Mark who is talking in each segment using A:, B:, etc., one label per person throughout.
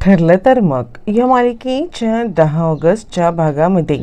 A: ठरलं तर मग. या मालिकेच्या दहा ऑगस्टच्या भागामध्ये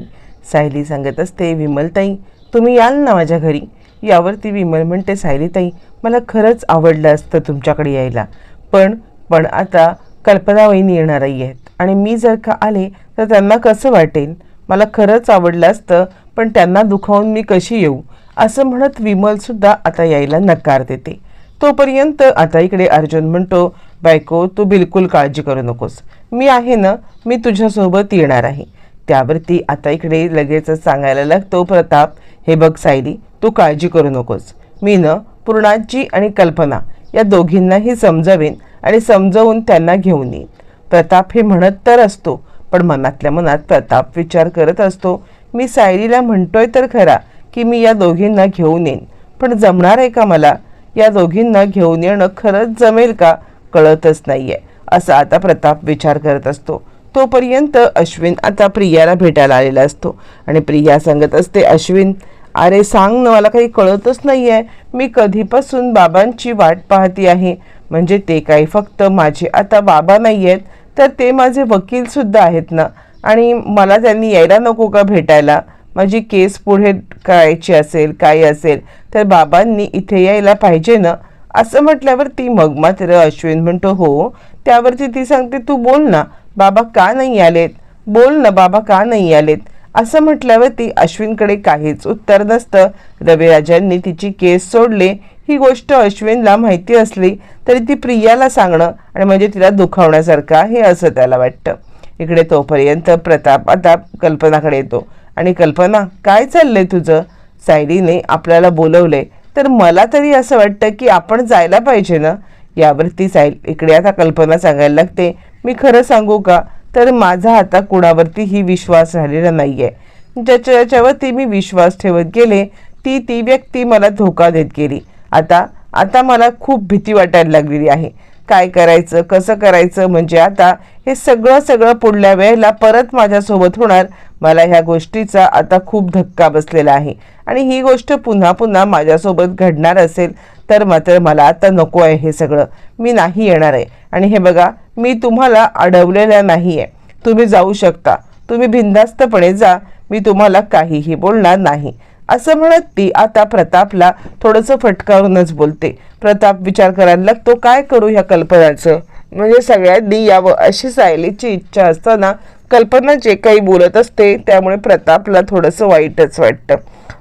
A: सायली सांगत असते विमलताई तुम्ही याल ना माझ्या घरी. यावरती विमल म्हणते सायलीताई मला खरंच आवडलं असतं तुमच्याकडे यायला. पण पण आता कल्पना वहिनी येणारही आहेत. आणि मी जर का आले तर त्यांना कसं वाटेल? मला खरंच आवडलं असतं पण त्यांना दुखावून मी कशी येऊ? असं म्हणत विमलसुद्धा आता यायला नकार देते. तोपर्यंत आता इकडे अर्जुन म्हणतो बायको तू बिलकुल काळजी करू नकोस. मी आहे ना मी तुझ्यासोबत येणार आहे. त्यावरती आता इकडे लगेचच सांगायला लागतो प्रताप हे बघ सायली तू काळजी करू नकोस. मी न पूर्णाजी आणि कल्पना या दोघींनाही समजावेन आणि समजावून त्यांना घेऊन येईन. प्रताप हे म्हणत तर असतो पण मनातल्या मनात प्रताप विचार करत असतो मी सायलीला म्हणतोय तर खरा की मी या दोघींना घेऊन येईन. पण जमणार आहे का मला? या दोघींना घेऊन येणं खरंच जमेल का? कळतच नाहीये. असा आता प्रताप विचार करत असतो. तोपर्यंत अश्विन आता प्रियाला भेटायला आलेला असतो. आणि प्रिया सांगत असते अश्विन अरे सांग ना मला काही कळतच नाही आहे मी कधीपासून बाबांची वाट पाहती आहे. म्हणजे ते काही फक्त माझे आता बाबा नाही आहेत तर ते माझे वकीलसुद्धा आहेत ना. आणि मला त्यांनी यायला नको का भेटायला? माझी केस पुढे करायची असेल काय असेल तर बाबांनी इथे यायला पाहिजे ना. असं म्हटल्यावर ती मग मात्र अश्विन म्हणतो हो. त्यावरती ती सांगते तू बोल ना बाबा का नाही आलेत? बोल ना बाबा का नाही आलेत? असं म्हटल्यावरती अश्विनकडे काहीच उत्तर नसतं. रविराजांनी तिची केस सोडले. ही गोष्ट अश्विनला माहिती असली तरी ती प्रियाला सांगणं आणि म्हणजे तिला दुखावण्यासारखं आहे असं त्याला वाटतं. इकडे तोपर्यंत प्रताप आता कल्पनाकडे येतो. आणि कल्पना काय चाललंय तुझं? सायलीने आपल्याला बोलवले तर मला तरी असं वाटतं की आपण जायला पाहिजे ना? यावरती जाईल इकडे आता कल्पना सांगायला लागते. मी खरं सांगू का? तर माझा आता कुणावरतीही विश्वास राहिलेला नाही आहे ज्याच्या ज्याच्यावरती मी विश्वास ठेवत गेले ती ती व्यक्ती मला धोका देत गेली. आता आता मला खूप भीती वाटायला लागलेली आहे. काय करायचं कसं करायचं? म्हणजे आता हे सगळं सगळं पुढल्या वेळेला परत माझ्यासोबत होणार मला ह्या गोष्टीचा आता खूप धक्का बसलेला आहे. आणि ही गोष्ट पुन्हा पुन्हा माझ्यासोबत घडणार असेल तर मात्र मला आता नको आहे हे सगळं. मी नाही येणार आहे. आणि हे बघा मी तुम्हाला अडवलेलं नाही आहे तुम्ही जाऊ शकता. तुम्ही बिनधास्तपणे जा. मी तुम्हाला काहीही बोलणार नाही. असं म्हणत ती आता प्रतापला थोडंसं फटकारूनच बोलते. प्रताप विचार करायला लागतो काय करू ह्या कल्पनाचं? म्हणजे सगळ्यांनी यावं अशी सायलीची इच्छा असताना कल्पना जे काही बोलत असते त्यामुळे प्रतापला थोडंसं वाईटच वाटतं.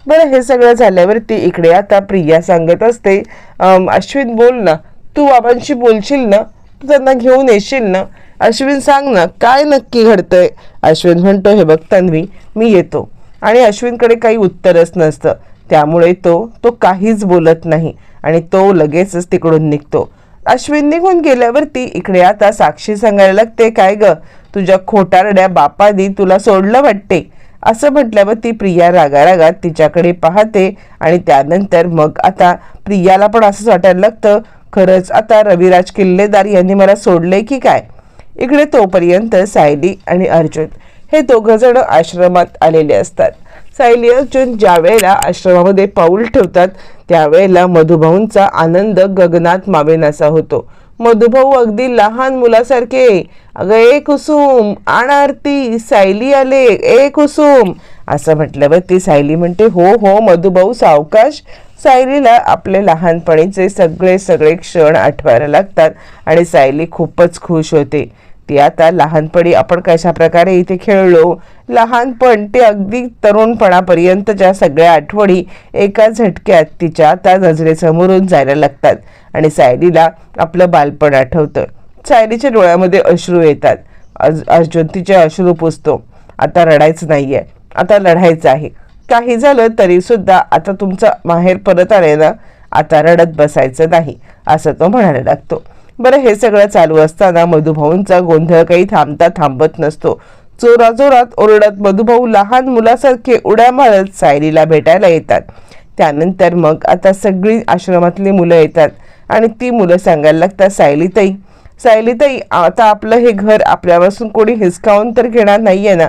A: बरं हे सगळं झाल्यावरती इकडे आता प्रिया सांगत असते अश्विन बोल ना. तू बाबांशी बोलशील ना? तू त्यांना घेऊन येशील ना? अश्विन सांग ना काय नक्की घडतंय? अश्विन म्हणतो हे बघ तन्वी मी येतो. आणि अश्विनकडे काही उत्तरच नसतं. त्यामुळे तो तो काहीच बोलत नाही आणि तो लगेचच तिकडून निघतो. अश्विन निघून गेल्यावरती इकडे आता साक्षी सांगायला लागते काय ग? तुझ्या खोटारड्या बापादी तुला सोडलं वाटते? असं म्हटल्यावर ती प्रिया रागारागात तिच्याकडे पाहते आणि त्यानंतर मग आता प्रियाला पण असंच वाटायला लागतं खरंच आता रविराज किल्लेदार यांनी मला सोडले की काय? इकडे तोपर्यंत सायली आणि अर्जुन हे दोघं जण आश्रमात आलेले असतात. सायली अर्जुन ज्या वेळेला आश्रमामध्ये पाऊल ठेवतात त्यावेळेला मधुभाऊंचा आनंद गगनात मावेनासा होतो. मधुभाऊ अगदी लहान मुलासारखे. अगं ए कुसुम आण आरती सायली आले ए कुसुम. असं म्हटल्यावर ती सायली म्हणते हो हो मधुभाऊ सावकाश. सायलीला आपले लहानपणीचे सगळे सगळे क्षण आठवायला लागतात आणि सायली खूपच खुश होते. ती आता लहानपणी आपण कशा प्रकारे इथे खेळलो लहानपण ते अगदी तरुणपणापर्यंतच्या सगळ्या आठवणी एका झटक्यात तिच्या त्या नजरेसमोरून जायला लागतात आणि सायलीला आपलं बालपण आठवतं. सायलीच्या डोळ्यामध्ये अश्रू येतात. अज अर्जुन तिचे अश्रू पुसतो. आता रडायचं नाही आहे आता लढायचं आहे. काही झालं तरीसुद्धा आता तुमचं माहेर परत आले ना? आता रडत बसायचं नाही असं तो म्हणायला लागतो. बरं हे सगळं चालू असताना मधुभाऊंचा गोंधळ काही थांबता थांबत नसतो. जोराजोरात ओरडत मधुभाऊ लहान मुलासारखे उड्या मारत सायलीला भेटायला येतात. त्यानंतर मग आता सगळी आश्रमातली मुलं येतात आणि ती मुलं सांगायला लागतात सायलीताई सायलीताई आता आपलं हे घर आपल्यापासून कोणी हिसकावून तर घेणार नाही आहे ना?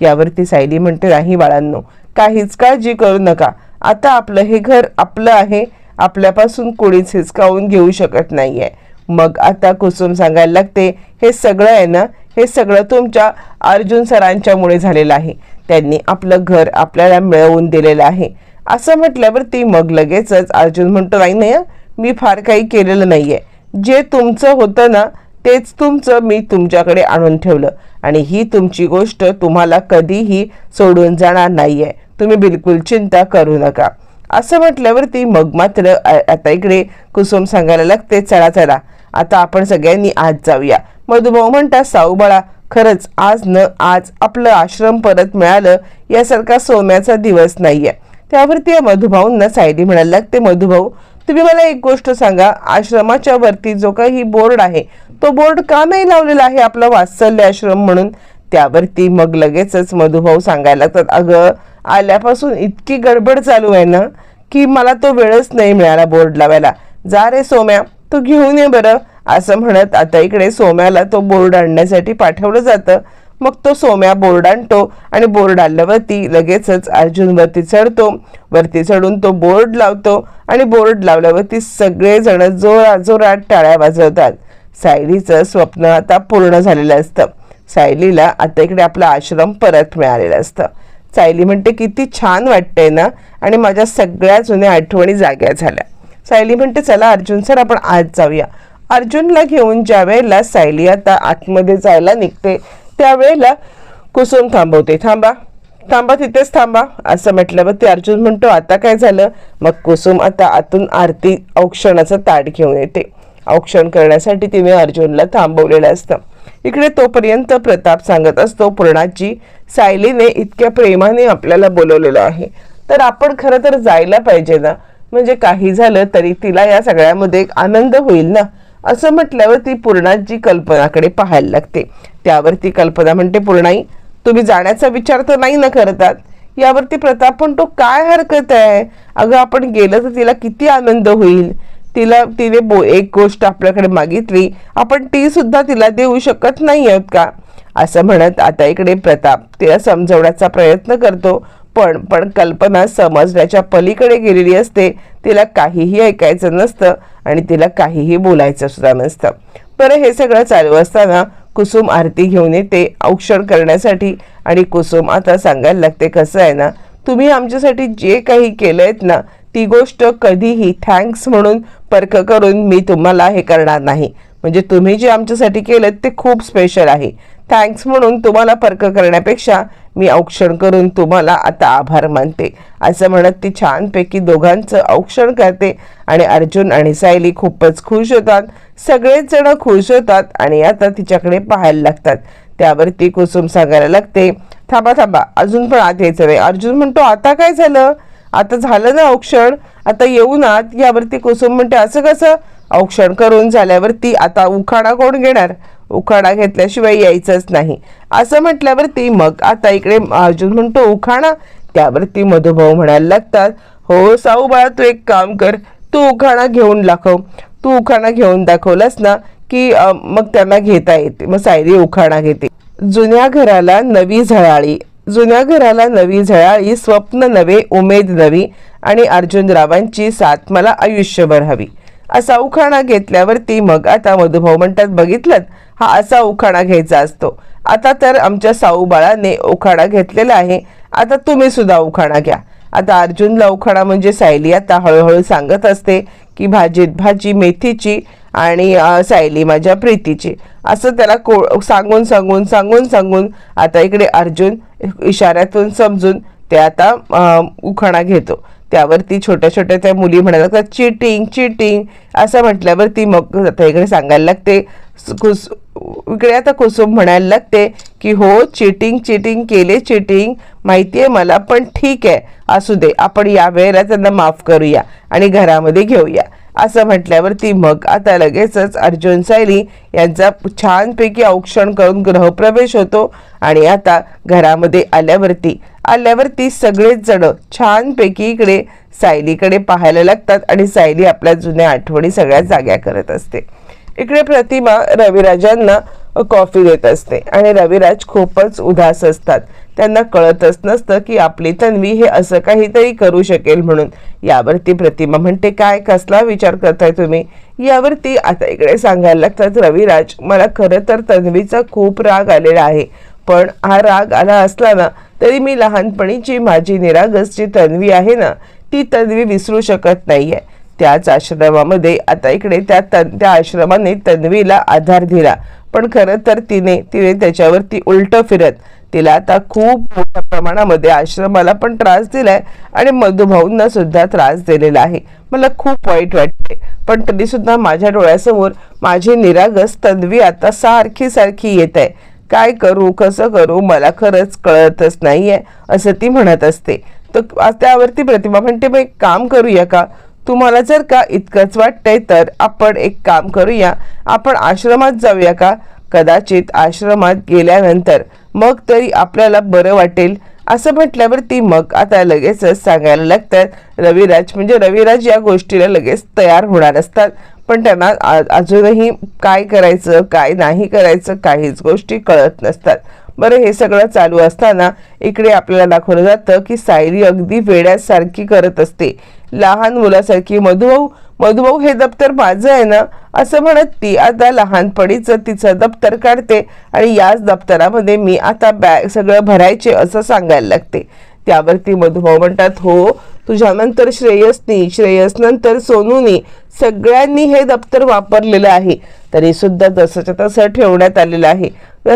A: यावरती सायली म्हणते नाही बाळांनो काहीच काळजी करू नका. आता आपलं हे घर आपलं आहे. आपल्यापासून कोणीच हिसकावून घेऊ शकत नाही आहे मग आता कुसुम सांगायला लागते हे सगळं आहे ना? हे सगळं तुमच्या अर्जुन सरांच्यामुळे झालेलं आहे. त्यांनी आपलं घर आपल्याला मिळवून दिलेलं आहे. असं म्हटल्यावर ती मग लगेचच अर्जुन म्हणतो नाही नाही मी फार काही केलेलं नाही आहे जे तुमचं होतं ना तेच तुमचं मी तुमच्याकडे आणून ठेवलं. आणि ही तुमची गोष्ट तुम्हाला कधीही सोडून जाणार नाही आहे तुम्ही बिलकुल चिंता करू नका. असं म्हटल्यावरती मग मात्र आता इकडे कुसुम सांगायला लागते चला चला. आता आपण सगळ्यांनी आज जाऊया. मधुभाऊ म्हणतात साऊबाळा खरंच आज न आज आपलं आश्रम परत मिळालं यासारखा सोन्याचा दिवस नाहीये. त्यावरती या मधुभाऊंना सायली म्हणायला लागते मधुभाऊ तुम्ही मला एक गोष्ट सांगा. आश्रमाच्या वरती जो काही बोर्ड आहे तो बोर्ड का नाही लावलेला आहे आपला वात्सल्य आश्रम म्हणून. त्यावरती मग लगेचच मधुभाऊ सांगायला लागतात अगं आल्यापासून इतकी गडबड चालू आहे ना की मला तो वेळच नाही मिळाला बोर्ड लावायला. जा रे सोम्या तू घेऊन ये बरं. असं म्हणत आता इकडे सोम्याला तो बोर्ड आणण्यासाठी पाठवलं जातं. मग तो सोम्या बोर्ड आणतो आणि बोर्ड आणल्यावरती लगेचच अर्जुन वरती चढतो. वरती चढून तो बोर्ड लावतो आणि बोर्ड लावल्यावरती सगळेजण जोरा जोरात टाळ्या वाजवतात. सायलीचं स्वप्न आता पूर्ण झालेलं असतं. सायलीला आता इकडे आपला आश्रम परत मिळालेलं असतं. सायली म्हणते किती छान वाटतंय ना? आणि माझ्या सगळ्या जुन्या आठवणी जाग्या झाल्या. सायली म्हणते चला अर्जुन सर आपण आज जाऊया. अर्जुनला घेऊन ज्या वेळेला सायली आता आतमध्ये जायला निघते त्यावेळेला कुसुम थांबवते थांबा थांबा तिथेच थांबा. असं म्हटल्यावर ते अर्जुन म्हणतो आता काय झालं? मग कुसुम आता आतून आरती औक्षणाचं ताट घेऊन येते. औक्षण करण्यासाठी तिने अर्जुनला थांबवलेलं असतं. इकडे तोपर्यंत प्रताप सांगत असतो पूर्णाची सायलीने इतक्या प्रेमाने आपल्याला बोलवलेलं आहे. तर आपण खरं तर जायला पाहिजे ना? म्हणजे काही झालं तरी तिला या सगळ्यामध्ये एक आनंद होईल ना? असं म्हटल्यावर ती पूर्णाची कल्पनाकडे पाहायला लागते. त्यावर ती कल्पना म्हणते पूर्णाई तुम्ही जाण्याचा विचार तर नाही ना करतात? यावरती प्रताप पण तो काय हरकत आहे? अगं आपण गेलं तर तिला किती आनंद होईल? तिला तिने बो एक गोष्ट आपल्याकडे मागितली. आपण ती सुद्धा तिला देऊ शकत नाही आहोत का? असं म्हणत आता इकडे प्रताप तिला समजवण्याचा प्रयत्न करतो. पण पण कल्पना समजण्याच्या पलीकडे गेलेली असते. तिला काहीही ऐकायचं नसतं आणि तिला काहीही बोलायचं सुद्धा नसतं. बरं हे सगळं चालू असताना कुसुम आरती घेऊन येते औक्षण करण्यासाठी. आणि कुसुम आता सांगायला लागते कसं आहे ना तुम्ही आमच्यासाठी जे काही केलं आहेत ना ती गोष्ट कधीही थँक्स म्हणून परख करून मी तुम्हाला हे करणार नाही. म्हणजे तुम्ही जे आमच्यासाठी केलं ते खूप स्पेशल आहे. थँक्स म्हणून तुम्हाला परख करण्यापेक्षा मी औक्षण करून तुम्हाला आता आभार मानते. असं म्हणत ती छानपैकी दोघांचं औक्षण करते आणि अर्जुन आणि सायली खूपच खुश होतात. सगळेच जण खुश होतात आणि आता तिच्याकडे पाहायला लागतात. त्यावरती कुसुम सांगायला लागते थांबा थांबा अजून पण आत यायचं नाही. अर्जुन म्हणतो आता काय झालं? आता झालं ना औक्षण? आता येऊ ना यावरती कुसुम म्हणते असं कसं? औक्षण करून झाल्यावरती आता उखाणा कोण घेणार? उखाणा घेतल्याशिवाय यायचंच नाही. असं म्हटल्यावरती मग आता इकडे अर्जुन म्हणतो उखाणा? त्यावरती मधुभाऊ म्हणायला लागतात हो साऊ बाळा तू एक काम कर तू उखाणा घेऊन दाखव. तू उखाणा घेऊन दाखवलास ना की मग त्यांना घेता येते मग सायरी उखाणा घेते. जुन्या घराला नवी झळाळी जुन्या घराला नवी झळाळी स्वप्न नवे उमेद नवी आणि अर्जुनरावांची साथ मला आयुष्यभर हवी. असा उखाणा घेतल्यावरती मग आता मधुभाऊ म्हणतात बघितलं हा असा उखाणा घ्यायचा असतो. आता तर आमच्या साऊ बाळाने उखाणा घेतलेला आहे. आता तुम्ही सुद्धा उखाणा घ्या. आता अर्जुनला उखाणा म्हणजे सायली आता हळूहळू सांगत असते की भाजीत भाजी मेथीची आणि सायली माझ्या प्रीतीची. असं त्याला को सांगून सांगून सांगून सांगून आता इकडे अर्जुन इशाऱ्यातून समजून ते आता उखाणा घेतो. त्यावरती छोट्या छोट्या त्या मुली म्हणायला लागतात चिटिंग चिटिंग असं म्हटल्यावरती मग आता इकडे सांगायला लागते. कुस इकडे आता कुसुम म्हणायला लागते की हो चिटिंग चिटिंग केले चिटिंग माहिती आहे मला पण ठीक आहे. असू दे आपण या वेळेला त्यांना माफ करूया आणि घरामध्ये घेऊया. असं म्हटल्यावरती मग आता लगेचच अर्जुन सायली यांचा छानपैकी औक्षण करून गृहप्रवेश होतो आणि आता घरामध्ये आल्यावरती आल्यावरती सगळेच जण छानपैकी इकडे सायलीकडे पाहायला लागतात आणि सायली आपल्या जुन्या आठवणी सगळ्या जाग्या करत असते. इकडे प्रतिमा रविराजांना कॉफी देत असते आणि रविराज खूपच उदास असतात. त्यांना कळतच नसतं की आपली तन्वी हे असं काहीतरी करू शकेल म्हणून. यावरती प्रतिमा म्हणते काय कसला विचार करताय तुम्ही? यावरती आता इकडे सांगायला लागतात रविराज मला खरं तर तन्वीचा खूप राग आलेला आहे. पण हा राग आला असला ना तरी मी लहानपणीची माझी निरागस जी तन्वी आहे ना ती तन्वी विसरू शकत नाही आहे त्याच आश्रमामध्ये आता इकडे त्या तन त्या आश्रमाने तन्वीला आधार दिला. पण खरं तर तिने तिने त्याच्यावरती उलटं फिरत तिला आता खूप मोठ्या प्रमाणामध्ये आश्रमाला पण त्रास दिलाय आणि मधुभाऊंना सुद्धा त्रास दिलेला आहे. मला खूप वाईट वाटते पण तरीसुद्धा माझ्या डोळ्यासमोर माझी निरागस तन्वी आता सारखी सारखी येत आहे. काय करू कसं करू मला खरंच कळतच नाही आहे असं ती म्हणत असते. तर त्यावरती प्रतिभा म्हणते मग एक काम करूया का? तुम्हाला जर का इतकंच वाटतंय तर आपण एक काम करूया. आपण आश्रमात जाऊया का? कदाचित आश्रमात गेल्यानंतर मग तरी आपल्याला बरं वाटेल. असं म्हटल्यावरती मग आता लगेचच सांगायला लागतात. रविराज म्हणजे रविराज या गोष्टीला लगेच तयार होणार असतात. पण त्यांना अजूनही काय करायचं काय नाही करायचं काहीच गोष्टी कळत नसतात. बरं हे सगळं चालू असताना इकडे आपल्याला दाखवलं जातं की सायरी अगदी वेड्यासारखी करत असते. लहान मुलासारखी मधुभाऊ मधुभाऊ हे दप्तर माझं आहे ना? असं म्हणत ती आता लहानपणीचं तिचं दप्तर काढते आणि याच दप्तरामध्ये मी आता बॅग सगळं भरायचे असं सांगायला लागते. त्यावरती मधुभाऊ म्हणतात हो तुझ्यानंतर श्रेयसनी श्रेयसनंतर सोनूनी सगळ्यांनी हे दप्तर वापरलेलं आहे. तरी सुद्धा तसंच तसं ठेवण्यात आलेलं आहे.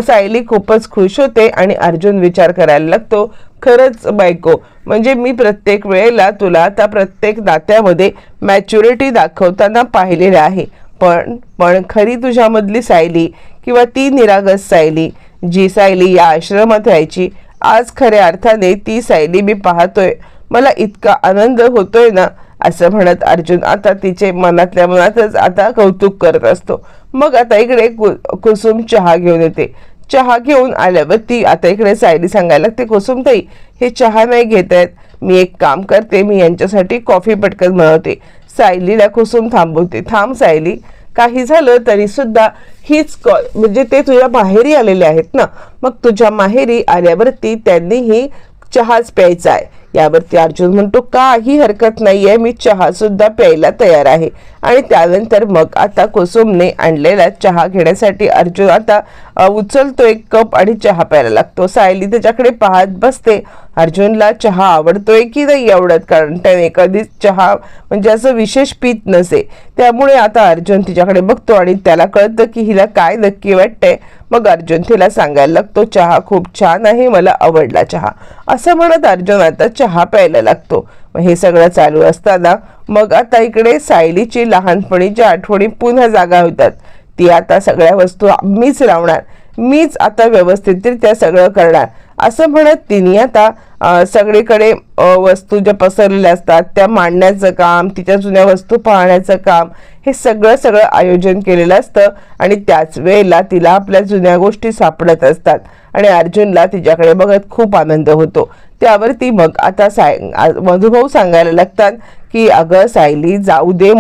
A: सायली खूपच खुश होते आणि अर्जुन विचार करायला लागतो खरंच बायको म्हणजे मी प्रत्येक वेळेला तुला आता प्रत्येक नात्यामध्ये मॅच्युरिटी दाखवताना पाहिलेलं आहे. पण पण खरी तुझ्यामधली सायली किंवा ती निरागस सायली जी सायली या आश्रमात राहायची आज खऱ्या अर्थाने ती सायली मी पाहतोय. मला इतका आनंद होतोय ना असं म्हणत अर्जुन. आता तिचे मनातल्या मनातच आता कौतुक करत असतो. मग आता इकडे कु कुसुम चहा घेऊन येते. चहा घेऊन आल्यावर ती आता इकडे सायली सांगायला लागते कुसुमताई हे चहा नाही घेत आहेत. मी एक काम करते मी यांच्यासाठी कॉफी पटकन बनवते. सायलीला कुसुम थांबवते. थांब सायली काही झालं तरी सुद्धा हीच कॉल म्हणजे ते तुझ्या माहेरी आलेले आहेत ना. मग तुझ्या माहेरी आल्यावरती त्यांनीही चहाच प्यायचा आहे. यावरती अर्जुन म्हणतो काही हरकत नाहीये मी चहा सुद्धा प्यायला तयार आहे. आणि त्यानंतर मग आता कुसुमने आणलेला चहा घेण्यासाठी अर्जुन आता उचलतो एक कप आणि चहा प्यायला लागतो. सायली त्याच्याकडे पाहत बसते. अर्जुनला चहा आवडतोय की नाही आवडत? कारण त्याने कधीच चहा म्हणजे असं विशेष पीत नसे. त्यामुळे आता अर्जुन तिच्याकडे बघतो आणि त्याला कळतं की हिला काय नक्की वाटतंय. मग अर्जुन तिला सांगायला लागतो चहा खूप छान आहे मला आवडला चहा. असं म्हणत अर्जुन आता चहा प्यायला लागतो. हे सगळं चालू असताना मग आता इकडे सायलीची लहानपणीच्या आठवणी पुन्हा जागा होतात. ती आता सगळ्या वस्तू मीच लावणार मीच आता व्यवस्थितरित्या सगळं करणार. असं म्हणत तिने आता सगळीकडे वस्तू ज्या पसरलेल्या असतात त्या मांडण्याचं काम तिच्या जुन्या वस्तू पाहण्याचं काम हे सगळं सगळं आयोजन केलेलं असतं आणि त्याच वेळेला तिला आपल्या जुन्या गोष्टी सापडत असतात. आणि अर्जुनला तिच्याकडे बघत खूप आनंद होतो. त्यावरती मग आता साय मधुभाऊ सांगायला लागतात की अगं सायली जाऊ दे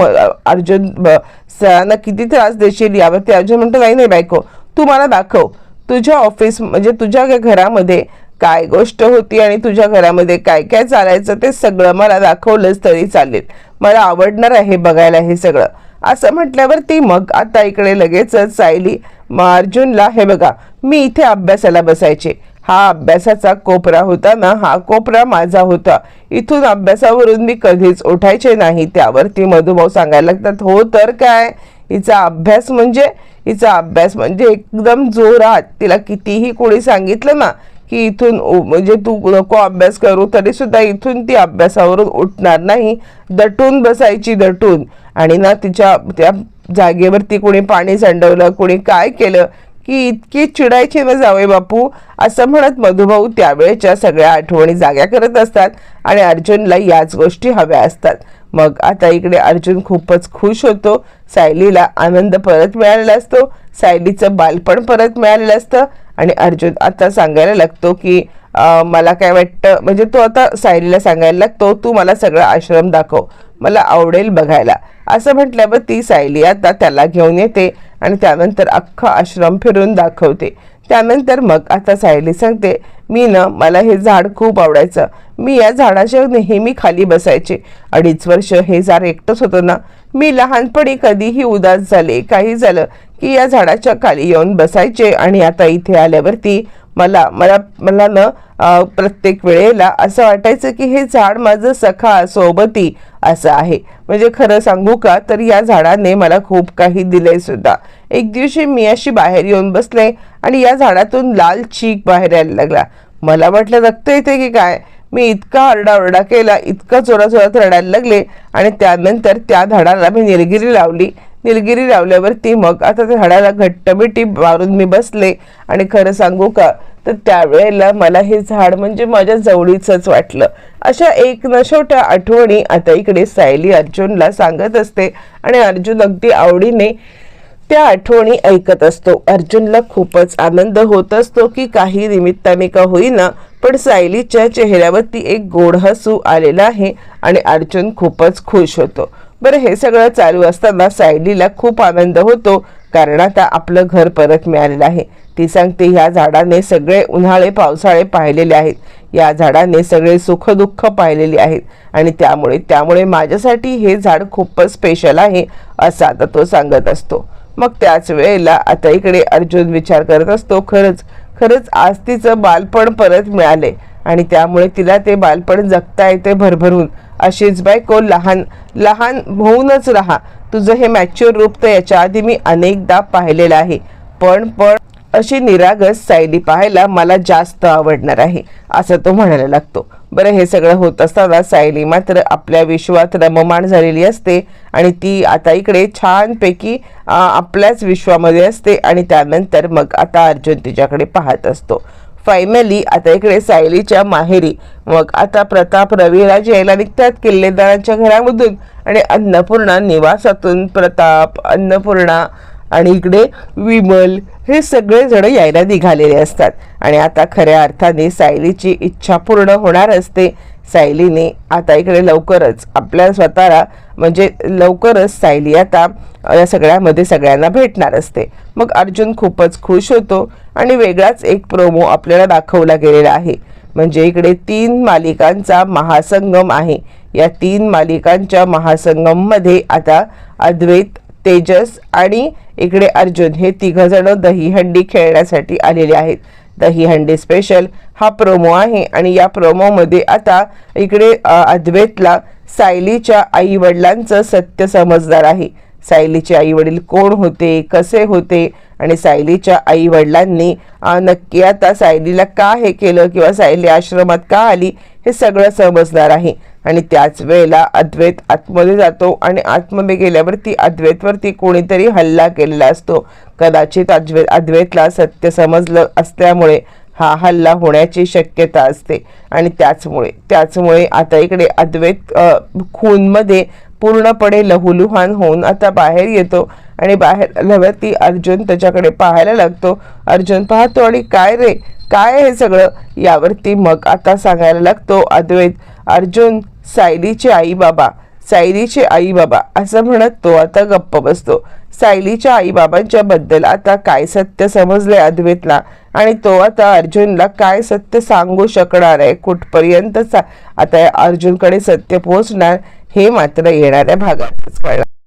A: अर्जुन सरांना किती त्रास देशील यावरती अर्जुन म्हणतो नाही नाही बायको तू मला दाखव. तुझ्या ऑफिस म्हणजे तुझ्या घरामध्ये काय गोष्ट होती आणि तुझ्या घरामध्ये काय काय चालायचं ते सगळं मला दाखवलंच तरी चालेल. मला आवडणार आहे बघायला हे सगळं. असं म्हटल्यावरती मग आता इकडे लगेचच सायली अर्जुनला हे बघा मी इथे अभ्यासाला बसायचे. हा अभ्यासाचा कोपरा होता ना हा कोपरा माझा होता. इथून अभ्यासावरून मी कधीच उठायचे नाही. त्यावरती मधुभाऊ सांगायला लागतात हो तर काय? हिचा अभ्यास म्हणजे हिचा अभ्यास म्हणजे एकदम जोरात. तिला कितीही कोणी सांगितलं ना की इथून म्हणजे तू नको अभ्यास करू तरी सुद्धा इथून ती अभ्यासावरून उठणार नाही. दटून बसायची दटून. आणि ना तिच्या त्या जागेवरती कोणी पाणी सांडवलं कोणी काय केलं की इतकी चिडायची न जावे बापू. असं म्हणत मधुभाऊ त्यावेळेच्या सगळ्या आठवणी जाग्या करत असतात आणि अर्जुनला याच गोष्टी हव्या असतात. मग आता इकडे अर्जुन खूपच खुश होतो. सायलीला आनंद परत मिळालेला असतो. सायलीचं बालपण परत मिळालेलं असतं. आणि अर्जुन आता सांगायला लागतो की मला काय वाटतं म्हणजे तो आता सायलीला सांगायला लागतो तू मला सगळा आश्रम दाखव मला आवडेल बघायला. असं म्हटल्यावर ती सायली आता त्याला घेऊन येते आणि त्यानंतर अख्खा आश्रम फिरून दाखवते. त्यानंतर मग आता सायली सांगते मी ना मला हे झाड खूप आवडायचं. मी या झाडाच्या नेहमी खाली बसायचे. अडीच वर्ष हे झाड एकटंच होतं ना. मी लहानपणी कधीही उदास झाले. काही झालं की या झाडाच्या खाली येऊन बसायचे आणि आता इथे आल्यावरती मला मला मला न प्रत्येक वेळेला असं वाटायचं की हे झाड माझं सखा सोबती असं आहे. म्हणजे खरं सांगू का? तर या झाडाने मला खूप काही दिले सुद्धा. एक दिवशी मी अशी बाहेर येऊन बसले आणि या झाडातून लाल चीक बाहेर यायला लागला. मला वाटलं रक्त येते की काय? मी इतका आरडाओरडा केला इतका जोरात जोरात रडायला लागले आणि त्यानंतर त्या झाडाला मी निलगिरी लावली. निलगिरी लावल्यावरती मग आता त्या झाडाला घट्ट मिठी मारून मी बसले. आणि खरं सांगू का तर त्यावेळेला मला हे झाड म्हणजे माझ्या जवळीचंच वाटलं. अशा एक न छोट्या आठवणी आता इकडे सायली अर्जुनला सांगत असते. आणि अर्जुन अगदी आवडीने त्या आठवणी ऐकत असतो. अर्जुनला खूपच आनंद होत असतो की काही निमित्ताने का होईना पण सायलीच्या चेहऱ्यावरती एक गोड हसू आलेला आहे आणि अर्जुन खूपच खुश होतो. बरं हे सगळं चालू असताना सायलीला खूप आनंद होतो कारण आता आपलं घर परत मिळालेलं आहे. ती सांगते ह्या झाडाने सगळे उन्हाळे पावसाळे पाहिलेले आहेत. या झाडाने सगळे सुखदुःख पाहिलेले आहेत. आणि त्यामुळे त्यामुळे माझ्यासाठी हे झाड खूपच स्पेशल आहे असं आता तो सांगत असतो. मग त्याच वेळेला आता इकडे अर्जुन विचार करत असतो खरंच खरंच आज तिचं बालपण परत मिळाले आणि त्यामुळे तिला ते बालपण जगता येते भरभरून. अशीच बायको लहान लहान होऊनच राहा. तुझं हे मॅच्युअर रूप तर याच्या आधी मी अनेकदा पाहिलेलं आहे. पण पण अशी निरागस सायली पाहायला मला जास्त आवडणार आहे असं तो म्हणायला लागतो. बरं हे सगळं होत असताना सायली मात्र आपल्या विश्वात रममाण झालेली असते आणि ती आता इकडे छानपैकी आपल्याच विश्वामध्ये असते आणि त्यानंतर मग आता अर्जुन तिच्याकडे पाहत असतो. फायनली आता इकडे सायलीच्या माहेरी मग आता प्रताप रविराज यायला निघतात किल्लेदारांच्या घरामधून आणि अन्नपूर्णा निवासातून प्रताप अन्नपूर्णा आणि इकडे विमल हे सगळेजण यायला निघालेले असतात. आणि आता खऱ्या अर्थाने सायलीची इच्छा पूर्ण होणार असते. सायलीने आता इकडे लवकरच आपल्या स्वतःला म्हणजे लवकरच सायली आता या सगळ्यामध्ये सगळ्यांना भेटणार असते. मग अर्जुन खूपच खुश होतो आणि वेगळाच एक प्रोमो आपल्याला दाखवला गेलेला आहे. म्हणजे इकडे तीन मालिकांचा महासंगम आहे. या तीन मालिकांच्या महासंगममध्ये आता अद्वैत तेजस आणि इकडे अर्जुन हे तिघंजणं दहीहंडी खेळण्यासाठी आलेले आहेत. दहीहंडी स्पेशल हा प्रोमो आहे आणि या प्रोमोमध्ये आता इकडे अद्वैतला सायलीच्या आई वडिलांचं सत्य समजणार आहे. सायलीचे आई वडील कोण होते कसे होते आणि सायलीच्या आई वडिलांनी नक्की आता सायलीला का हे केलं किंवा सायली आश्रमात का आली हे सगळं समजणार आहे आणि त्याच वेळेला अद्वैत आतमध्ये जातो आणि आतमध्ये गेल्यावरती अद्वैतवरती कोणीतरी हल्ला केलेला असतो कदाचित अद्वैत अद्वैतला सत्य समजलं असल्यामुळे हा हल्ला होण्याची शक्यता असते आणि त्याचमुळे त्याचमुळे आता इकडे अद्वैत खूनमध्ये पूर्णपणे लहुलुहान होऊन आता बाहेर येतो आणि बाहेर आल्यावरती अर्जुन त्याच्याकडे पाहायला लागतो अर्जुन पाहतो आणि काय रे काय हे सगळं? यावरती मग आता सांगायला लागतो अद्वैत. अर्जुन सायलीचे आई बाबा सायलीचे आई बाबा असं म्हणत तो आता गप्प बसतो. सायलीच्या आई बाबांच्या बद्दल आता काय सत्य समजले अद्वैतला? आणि तो आता अर्जुनला काय सत्य सांगू शकणार आहे? कुठपर्यंत सा- आता या अर्जुनकडे सत्य पोहोचणार हे मात्र येणाऱ्या भागातच कळणार.